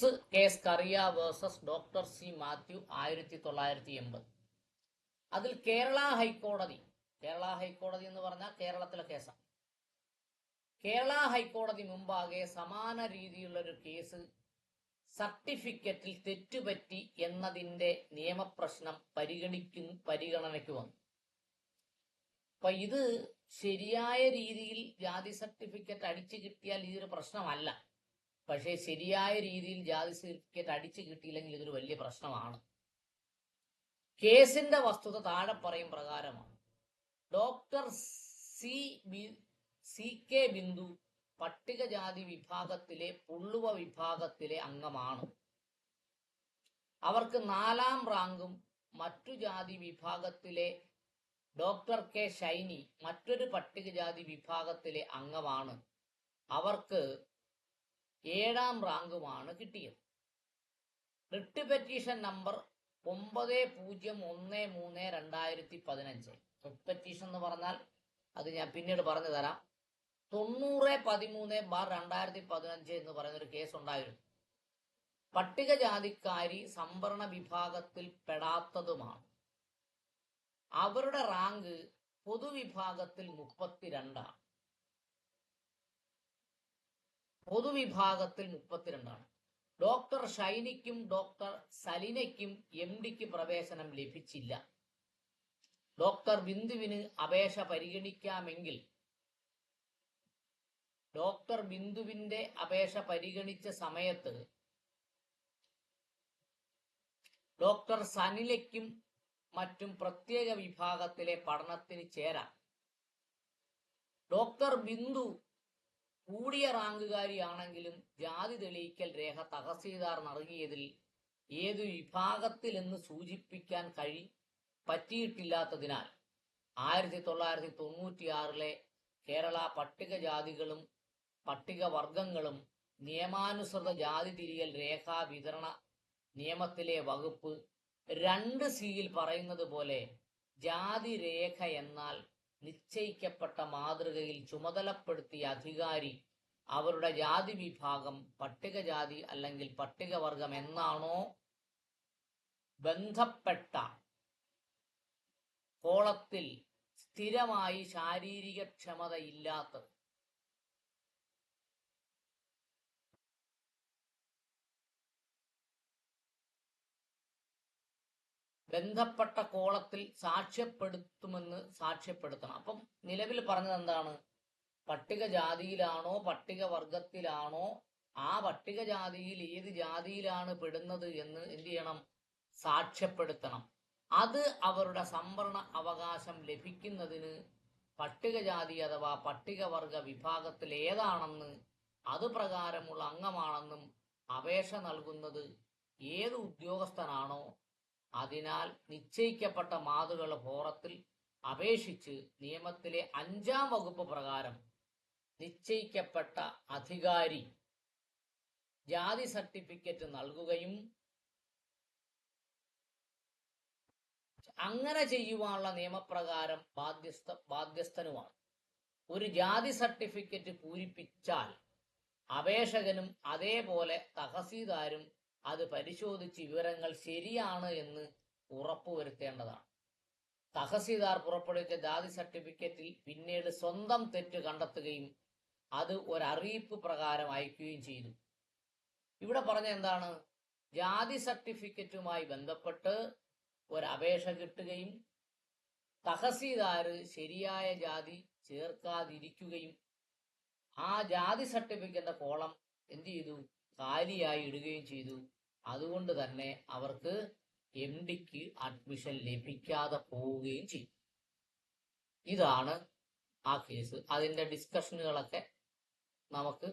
X case Kuriya versus doctor C Mathew ആയിരത്തി തൊള്ളായിരത്തി എൺപത് അതിൽ കേരള ഹൈക്കോടതി കേരള ഹൈക്കോടതി എന്ന് പറഞ്ഞാൽ കേരളത്തിലെ കേസാണ്. കേരള ഹൈക്കോടതി മുമ്പാകെ സമാന രീതിയിലുള്ളൊരു കേസ് സർട്ടിഫിക്കറ്റിൽ തെറ്റുപറ്റി എന്നതിന്റെ നിയമപ്രശ്നം പരിഗണിക്കു പരിഗണനയ്ക്ക് വന്നു. അപ്പൊ ഇത് ശരിയായ രീതിയിൽ ജാതി സർട്ടിഫിക്കറ്റ് അടിച്ചു കിട്ടിയാൽ ഇതൊരു പ്രശ്നമല്ല. പക്ഷേ ശരിയായ രീതിയിൽ ജാതി സർട്ടിഫിക്കറ്റ് അടിച്ചു കിട്ടിയില്ലെങ്കിൽ ഇതൊരു വലിയ പ്രശ്നമാണ്. കേസിന്റെ വസ്തുത താഴെ പറയും പ്രകാരമാണ്. Doctor C C K Bindu പട്ടികജാതി വിഭാഗത്തിലെ പുള്ളുവ വിഭാഗത്തിലെ അംഗമാണ്. അവർക്ക് നാലാം റാങ്കും മറ്റു ജാതി വിഭാഗത്തിലെ ഡോക്ടർ കെ ഷൈനി മറ്റൊരു പട്ടികജാതി വിഭാഗത്തിലെ അംഗമാണ്. അവർക്ക് ഏഴാം റാങ്കുമാണ് കിട്ടിയത്. റിട്ട് പെറ്റീഷൻ നമ്പർ ഒമ്പത് പൂജ്യം ഒന്ന് മൂന്ന് രണ്ടായിരത്തി പതിനഞ്ച്. റിട്ട് പെറ്റീഷൻ എന്ന് പറഞ്ഞാൽ അത് ഞാൻ പിന്നീട് പറഞ്ഞു തരാം. തൊണ്ണൂറ് പതിമൂന്ന് ബാർ രണ്ടായിരത്തി പതിനഞ്ച് എന്ന് പറയുന്ന ഒരു കേസ് ഉണ്ടായിരുന്നു. പട്ടികജാതിക്കാരി സംവരണ വിഭാഗത്തിൽ പെടാത്തതുമാണ്. അവരുടെ റാങ്ക് പൊതുവിഭാഗത്തിൽ മുപ്പത്തിരണ്ടാണ്. പൊതുവിഭാഗത്തിൽ മുപ്പത്തിരണ്ടാണ്. ഡോക്ടർ ഷൈനിക്കും ഡോക്ടർ സലിനയ്ക്കും എം ഡിക്ക് പ്രവേശനം ലഭിച്ചില്ല. ഡോക്ടർ ബിന്ദുവിന് അപേക്ഷ പരിഗണിക്കാമെങ്കിൽ ഡോക്ടർ ബിന്ദുവിന്റെ അപേക്ഷ പരിഗണിച്ച സമയത്ത് ഡോക്ടർ സനിലയ്ക്കും മറ്റും പ്രത്യേക വിഭാഗത്തിലെ പഠനത്തിന് ചേരാം. ഡോക്ടർ ബിന്ദു കൂടിയ റാങ്കുകാരിയാണെങ്കിലും ജാതി തെളിയിക്കൽ രേഖ തഹസീൽദാർ നൽകിയതിൽ ഏതു വിഭാഗത്തിലെന്ന് സൂചിപ്പിക്കാൻ കഴി പറ്റിയിട്ടില്ലാത്തതിനാൽ ആയിരത്തി തൊള്ളായിരത്തി തൊണ്ണൂറ്റിയാറിലെ കേരള പട്ടികജാതികളും പട്ടികവർഗങ്ങളും നിയമാനുസൃത ജാതി തിരിയൽ രേഖാ വിതരണ നിയമത്തിലെ വകുപ്പ് രണ്ട് സിയിൽ പറയുന്നത് പോലെ ജാതി രേഖ എന്നാൽ നിശ്ചയിക്കപ്പെട്ട മാതൃകയിൽ ചുമതലപ്പെടുത്തിയ അധികാരി അവരുടെ ജാതി വിഭാഗം പട്ടികജാതി അല്ലെങ്കിൽ പട്ടികവർഗം എന്നാണോ ബന്ധപ്പെട്ട കോളത്തിൽ സ്ഥിരമായി ശാരീരിക ക്ഷമതയില്ലാത്തത്. ബന്ധപ്പെട്ട കോളത്തിൽ സാക്ഷ്യപ്പെടുത്തുമെന്ന് സാക്ഷ്യപ്പെടുത്തണം. അപ്പം നിലവിൽ പറഞ്ഞത് എന്താണ്? പട്ടികജാതിയിലാണോ പട്ടികവർഗത്തിലാണോ ആ പട്ടികജാതിയിൽ ഏത് ജാതിയിലാണ് പെടുന്നത് എന്ന് എന്ത് ചെയ്യണം? സാക്ഷ്യപ്പെടുത്തണം. അത് അവരുടെ സംവരണ അവകാശം ലഭിക്കുന്നതിന് പട്ടികജാതി അഥവാ പട്ടികവർഗ വിഭാഗത്തിൽ ഏതാണെന്ന് അത് പ്രകാരമുള്ള അംഗമാണെന്നും അപേക്ഷ നൽകുന്നത് ഏത് ഉദ്യോഗസ്ഥനാണോ അതിനാൽ നിശ്ചയിക്കപ്പെട്ട മാതൃകളുടെ ഫോറത്തിൽ അപേക്ഷിച്ച് നിയമത്തിലെ അഞ്ചാം വകുപ്പ് പ്രകാരം നിശ്ചയിക്കപ്പെട്ട അധികാരി ജാതി സർട്ടിഫിക്കറ്റ് നൽകുകയും അങ്ങനെ ചെയ്യുവാനുള്ള നിയമപ്രകാരം ബാധ്യസ്ഥ ബാധ്യസ്ഥനുമാണ്. ഒരു ജാതി സർട്ടിഫിക്കറ്റ് പൂരിപ്പിച്ചാൽ അപേക്ഷകനും അതേപോലെ തഹസീൽദാരും അത് പരിശോധിച്ച് വിവരങ്ങൾ ശരിയാണ് എന്ന് ഉറപ്പുവരുത്തേണ്ടതാണ്. തഹസീൽദാർ പുറപ്പെടുവിച്ച ജാതി സർട്ടിഫിക്കറ്റിൽ പിന്നീട് സ്വന്തം തെറ്റ് കണ്ടെത്തുകയും അത് ഒരറിയിപ്പ് പ്രകാരം അയക്കുകയും ചെയ്തു. ഇവിടെ പറഞ്ഞ എന്താണ്? ജാതി സർട്ടിഫിക്കറ്റുമായി ബന്ധപ്പെട്ട് ഒരപേക്ഷ കിട്ടുകയും തഹസീൽദാർ ശരിയായ ജാതി ചേർക്കാതിരിക്കുകയും ആ ജാതി സർട്ടിഫിക്കറ്റിന്റെ കോളം എന്ത് ചെയ്തു? കാലിയായി ഇടുകയും ചെയ്തു. അതുകൊണ്ട് തന്നെ അവർക്ക് എം ഡിക്ക് അഡ്മിഷൻ ലഭിക്കാതെ പോവുകയും ചെയ്തു. ഇതാണ് ആ കേസ് അതിന്റെ ഡിസ്കഷനുകളൊക്കെ നമുക്ക്